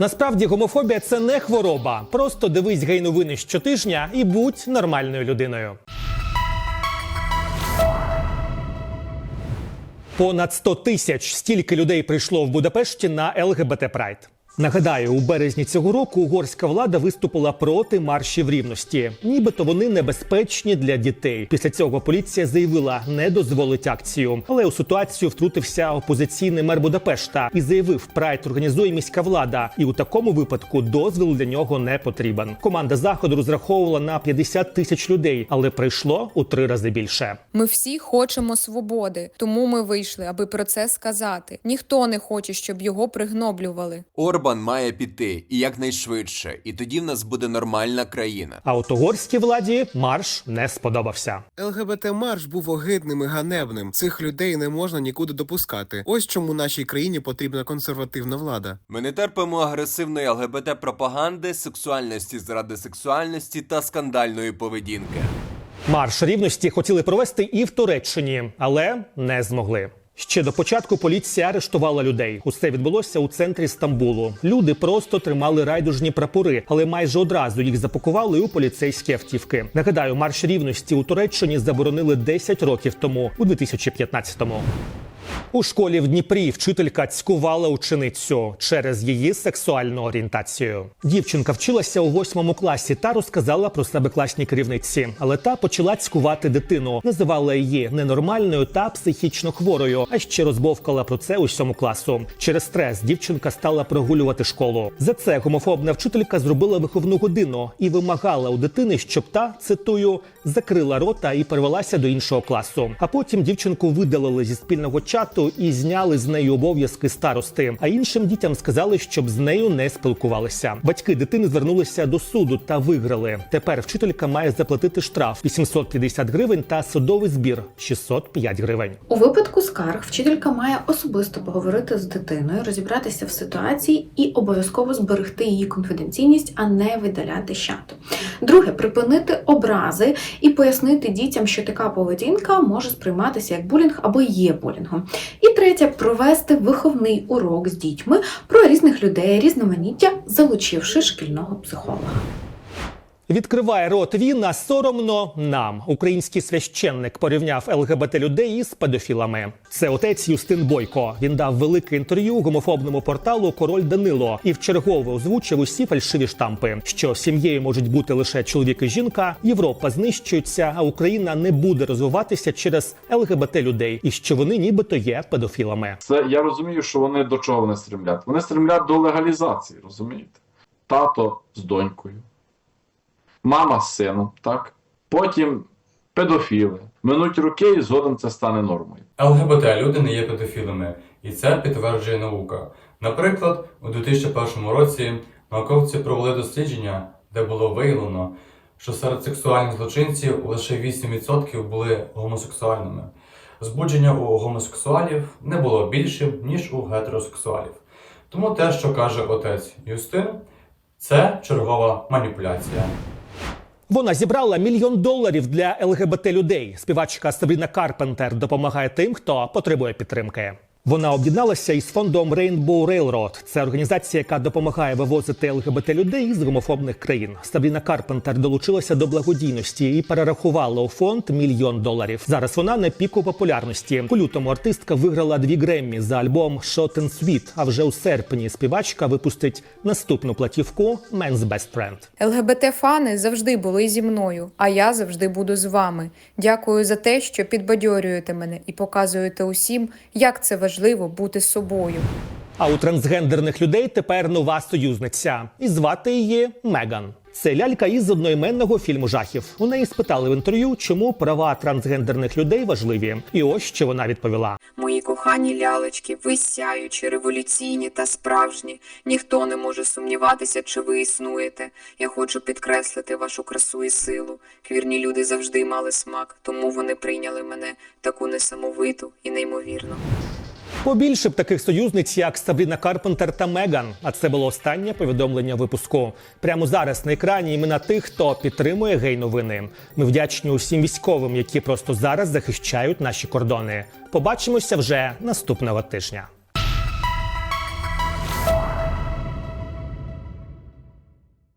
Насправді гомофобія це не хвороба. Просто дивись гей-новини щотижня і будь нормальною людиною. Понад 100 тисяч стільки людей прийшло в Будапешті на ЛГБТ Прайд. Нагадаю, у березні цього року угорська влада виступила проти маршів рівності, нібито вони небезпечні для дітей. Після цього поліція заявила, не дозволить акцію. Але у ситуацію втрутився опозиційний мер Будапешта і заявив, прайд організує міська влада, і у такому випадку дозвіл для нього не потрібен. Команда заходу розраховувала на 50 тисяч людей, але прийшло у три рази більше. Ми всі хочемо свободи, тому ми вийшли, аби про це сказати. Ніхто не хоче, щоб його пригноблювали. Орбан має піти і якнайшвидше, і тоді в нас буде нормальна країна. А от угорській владі марш не сподобався. ЛГБТ марш був огидним і ганебним. Цих людей не можна нікуди допускати. Ось чому нашій країні потрібна консервативна влада. Ми не терпимо агресивної ЛГБТ пропаганди, сексуальності заради сексуальності та скандальної поведінки. Марш рівності хотіли провести і в Туреччині, але не змогли. Ще до початку поліція арештувала людей. Усе відбулося у центрі Стамбулу. Люди просто тримали райдужні прапори, але майже одразу їх запакували у поліцейські автівки. Нагадаю, марш рівності у Туреччині заборонили 10 років тому, у 2015-му. У школі в Дніпрі вчителька цькувала ученицю через її сексуальну орієнтацію. Дівчинка вчилася у восьмому класі та розказала про себе класній керівниці, але та почала цькувати дитину, називала її ненормальною та психічно хворою. А ще розбовкала про це усьому класу. Через стрес дівчинка стала прогулювати школу. За це гомофобна вчителька зробила виховну годину і вимагала у дитини, щоб та цитую закрила рота і перевелася до іншого класу. А потім дівчинку видалили зі спільного чату і зняли з неї обов'язки старости. А іншим дітям сказали, щоб з нею не спілкувалися. Батьки дитини звернулися до суду та виграли. Тепер вчителька має заплатити штраф 850 гривень та судовий збір 605 гривень. У випадку скарг вчителька має особисто поговорити з дитиною, розібратися в ситуації і обов'язково зберегти її конфіденційність, а не видаляти з чату. Друге, припинити образи і пояснити дітям, що така поведінка може сприйматися як булінг або є булінгом. І третє, провести виховний урок з дітьми про різних людей, різноманіття, залучивши шкільного психолога. Відкриває рот він, соромно нам. Український священник порівняв ЛГБТ людей із педофілами. Це отець Юстин Бойко. Він дав велике інтерв'ю гомофобному порталу Король Данило і вчергово озвучив усі фальшиві штампи, що сім'єю можуть бути лише чоловік і жінка. Європа знищується, а Україна не буде розвиватися через ЛГБТ людей, і що вони нібито є педофілами. Це я розумію, що вони до чого вони стремлять. Вони стремлять до легалізації, розумієте? Тато з донькою, мама з сином, так? Потім педофіли. Минуть роки і згодом це стане нормою. ЛГБТ люди не є педофілами, і це підтверджує наука. Наприклад, у 2001 році науковці провели дослідження, де було виявлено, що серед сексуальних злочинців лише 8% були гомосексуальними. Збудження у гомосексуалів не було більшим, ніж у гетеросексуалів. Тому те, що каже отець Юстин, це чергова маніпуляція. Вона зібрала мільйон доларів для ЛГБТ людей. Співачка Сабріна Карпентер допомагає тим, хто потребує підтримки. Вона об'єдналася із фондом Rainbow Railroad. Це організація, яка допомагає вивозити ЛГБТ людей із гомофобних країн. Сабріна Карпентер долучилася до благодійності і перерахувала у фонд мільйон доларів. Зараз вона на піку популярності. У лютому артистка виграла дві Греммі за альбом Shot and Sweet, А вже у серпні співачка випустить наступну платівку Men's Best Friend. ЛГБТ-фани завжди були зі мною, а я завжди буду з вами. Дякую за те, що підбадьорюєте мене і показуєте усім, як це важливо бути собою. А у трансгендерних людей тепер нова союзниця, і звати її Меган. Це лялька із одноіменного фільму жахів. У неї спитали в інтерв'ю, чому права трансгендерних людей важливі. І ось що вона відповіла: Мої кохані лялечки, ви сяючі, революційні та справжні. Ніхто не може сумніватися, чи ви існуєте. Я хочу підкреслити вашу красу і силу. Квірні люди завжди мали смак, тому вони прийняли мене таку несамовиту і неймовірну. Побільше б таких союзниць, як Сабріна Карпентер та Меган. А це було останнє повідомлення випуску. Прямо зараз на екрані імена тих, хто підтримує гей-новини. Ми вдячні усім військовим, які просто зараз захищають наші кордони. Побачимося вже наступного тижня.